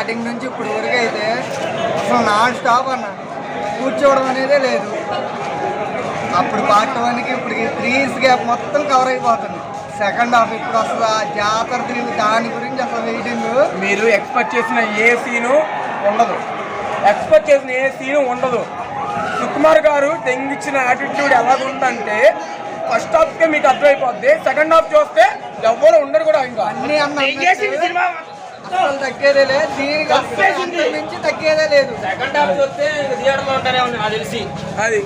Starting నుంచి ఇప్పుడు వరకు అయితే అసలు నాన్ స్టాప్ అన్న. కూర్చోవడం అనేదే లేదు. అప్పుడు పార్ట్ వన్కి ఇప్పుడు త్రీ ఇయర్స్ గ్యాప్ మొత్తం కవర్ అయిపోతుంది. సెకండ్ హాఫ్ ఇప్పుడు అసలు ఆ జాతర తిరిగి దాని గురించి అసలు వెయిటింగ్ మీరు ఎక్స్పెక్ట్ చేసిన ఏ సీను ఉండదు. ఎక్స్పెక్ట్ చేసిన ఏ సీను ఉండదు. సుకుమార్ గారు తెంగిచ్చిన యాటిట్యూడ్ ఎలా ఉందంటే ఫస్ట్ హాఫ్కే మీకు అర్థమైపోద్ది. సెకండ్ హాఫ్ చూస్తే ఎవరు ఉండరు కూడా ఇంకా. అన్ని అన్న అసలు తగ్గేదే లేదు దీనికి మించి తగ్గేదే లేదు. సెకండ్ హాఫ్ చూస్తే థియేటర్లో ఉంటానే ఉంది నాకు తెలిసి. అది.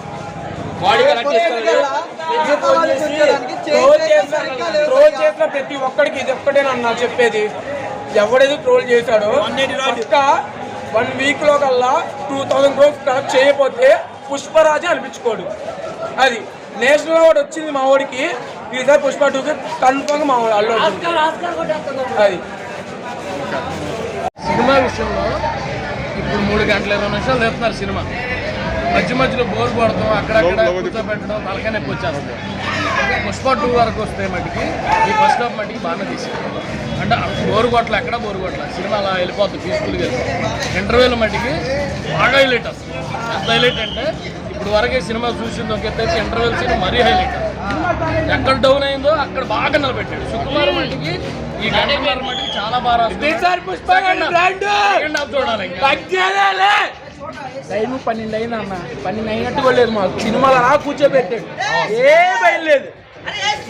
ట్రోల్ చేసిన ప్రతి ఒక్కడికి ఇది ఒక్కటేనన్నా చెప్పేది. ఎవడేది ట్రోల్ చేశాడో పక్క వన్ వీక్లో కల్లా టూ థౌసండ్ క్రోర్స్ కలెక్ట్ చేయకపోతే పుష్పరాజే అనిపించుకోడు. అది. నేషనల్ అవార్డు వచ్చింది మా వాడికి. ఈసారి పుష్ప టూకి కన్ఫర్మ్ మా వాడు అల్లు. అది. సినిమా విషయంలో ఇప్పుడు మూడు గంటల ఇరవై నిమిషాలు తీస్తున్నారు సినిమా. మధ్య మధ్యలో బోర్ కొడతాం అక్కడక్కడ కూర్చోబెట్టడం తలకాయ నొప్పి వచ్చేస్తుంది. పుష్ప టూ వరకు వస్తే మటుకి ఈ ఫస్ట్ హాఫ్ మటుకి బాగానే తీసారు అంటే బోరు కొట్ల ఎక్కడ బోరు కొట్ల సినిమా అలా వెళ్ళిపోతుంది పీస్ఫుల్గా ఇంటర్వ్యూల మటుకి బాగా హైలైట్ అసలు. ఎంత హైలైట్ అంటే ఇప్పుడు వరకే సినిమా చూసింది ఒక ఎత్తు అయితే ఇంటర్వ్యూల్ సీన్ మరీ హైలైట్ ఎక్కడ డౌన్ అయిందో అక్కడ బాగా నిలబెట్టాడు. శుక్రవారం మటుకి ఈ గంటన్నర మటుకి చాలా బాగా రాస్తుంది. Second half. చూడాలి టైం పన్నెండు అయింది అన్న. పన్నెండు అయినట్టు కూడా లేదు మాకు. సినిమాలు అలా కూర్చోబెట్టాడు. ఏ బయలులేదు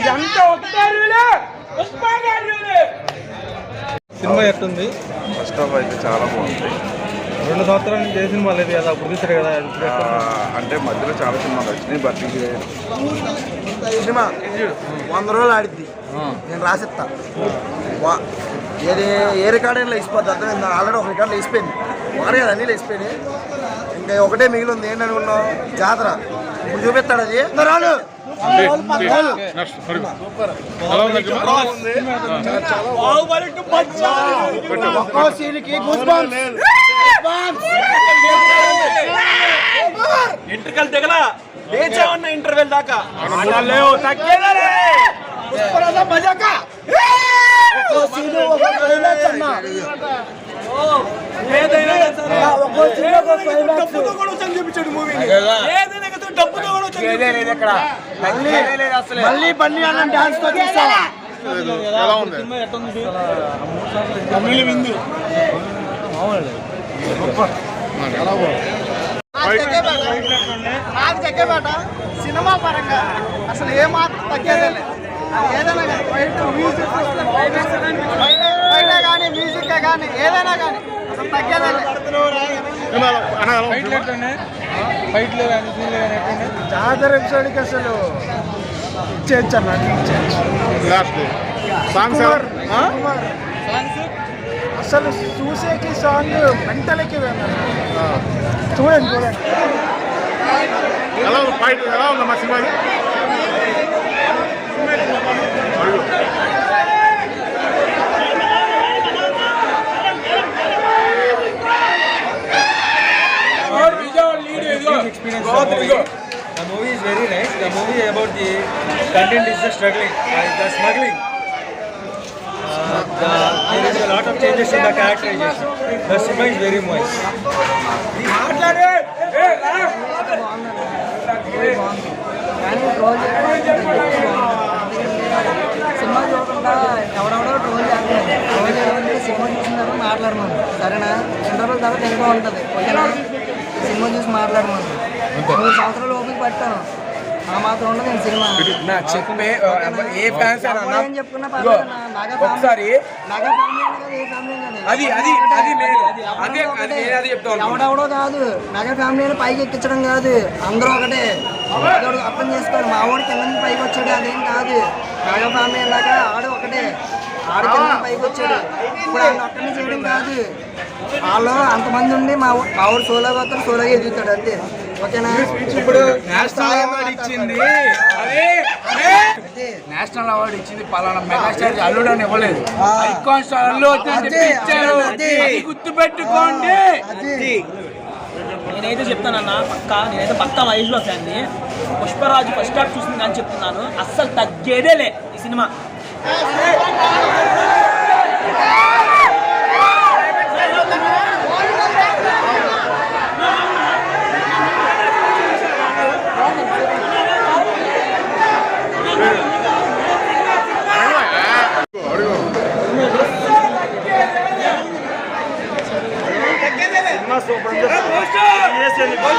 ఇదంతా ఒకసారి సినిమా ఎట్టుంది? ఫస్ట్ హాఫ్ అయితే చాలా బాగుంది. రెండు సంవత్సరాల నుంచి ఏ సినిమా లేదు కదా అప్పుడు కదా అంటే మధ్యలో చాలా సినిమాలు వచ్చినాయి బట్ ఇది సినిమా వంద రోజులు ఆడిద్ది. నేను రాసిస్తా. వా- ఏది ఏ రికార్డ్ లేచిపోద్ది అర్థమైంది? ఆల్రెడీ ఒక రికార్డు లేచిపోయింది. వారే కదా అన్నీ లేచిపోయినాయి. ఇంకా ఒకటే మిగిలి ఉంది ఏంటనుకున్నావు? జాతర. చూపిస్తాడు అది. రాడు ఒక్కో సీన్కి. ఎంట్రికలు దిగల. లేచా ఉన్న ఇంటర్వెల్ దాకా. ఒక్కో సీన్ ఒక్కో డబ్బుతో కూడా వచ్చాను చూపించాడు మూవీ ఏదైనా కదా డబ్బుతో కూడా వచ్చాను లేదు ఇక్కడ తగ్గేదే లేదు అసలు. మళ్ళీ బన్నీ అన్న డాన్స్తో చూసా ఎలా ఉంది? నాకు తగ్గేబాట సినిమా పరంగా అసలు ఏ మాత్రం తగ్గేదే లేదు. ఏదైనా కానీ మ్యూజిక్ కానీ మ్యూజిక్ కానీ ఏదైనా కానీ అసలు తగ్గేదే జాతర ఎపిసోడ్కి అసలు ఇచ్చేయచ్చు అన్న ఇచ్చేయచ్చు సాంగ్స్ అసలు చూసేకి సాంగ్ మెంటలకి చూడండి చూడండి ఎలా ఉంది ఫైట్ ఎలా ఉంది The movie is very nice. The movie about the content is the struggling, the smuggling. Uh, the, there is a lot of changes in the characterization. The cinema is very moist. Hey, cinema చూసిన తర్వాత మాట్లాడమను. సరేనా? Interval తర్వాత ఇంకా ఉంటుంది. ఓకేనా? Cinema చూసి మాట్లాడమను. మూడు సంవత్సరాలు ఓపిక పట్టాను. ఆ మాత్రం ఉండదు నేను సినిమా. నా చెప్పే ఆ, ఏ ఫ్యాన్స్ అని అన్నా ఏం చెప్పుకున్నా ఒకసారి నాగా. అది అది అది మెయిన్ అదే అది నేను అది చెప్తాను ఎవడెవడో కాదు. నగ ఫ్యామిలీని పైకి ఎక్కించడం కాదు. అందరూ ఒకటే. అర్థం చేసుకోవాలి? మా వాడు కింద నుంచి పైకి వచ్చాడు అదేం కాదు. నగ ఫ్యామిలీ లాగా ఆడు ఒకటే. కింద పైకి వచ్చాడు. ఇప్పుడు ఆయన ఒక్కడిని చేయడం కాదు. వాళ్ళు అంతమంది ఉండి మా మా ఊరు సోలో పోతాడు సోలోగా ఎదుగుతాడు అంతే. ఓకేనా? ఇప్పుడు నేషనల్ అవార్డు ఇచ్చింది. అదే. నేషనల్ అవార్డు ఇచ్చింది పలానా మెగాస్టార్ అల్లుడు అని ఇవ్వలేదు. ఐకాన్ స్టార్ అల్లు ఇచ్చారు. అది గుర్తుపెట్టుకోండి. నేనైతే చెప్తానన్నా పక్కా నేనైతే పక్కా మహేష్లో ఫ్యాన్ని. పుష్పరాజు ఫస్ట్ హాఫ్ చూసింది కానీ చెప్తున్నాను. అస్సలు తగ్గేదే లే ఈ cinema. Nosso, Brandão. Esse é o negócio.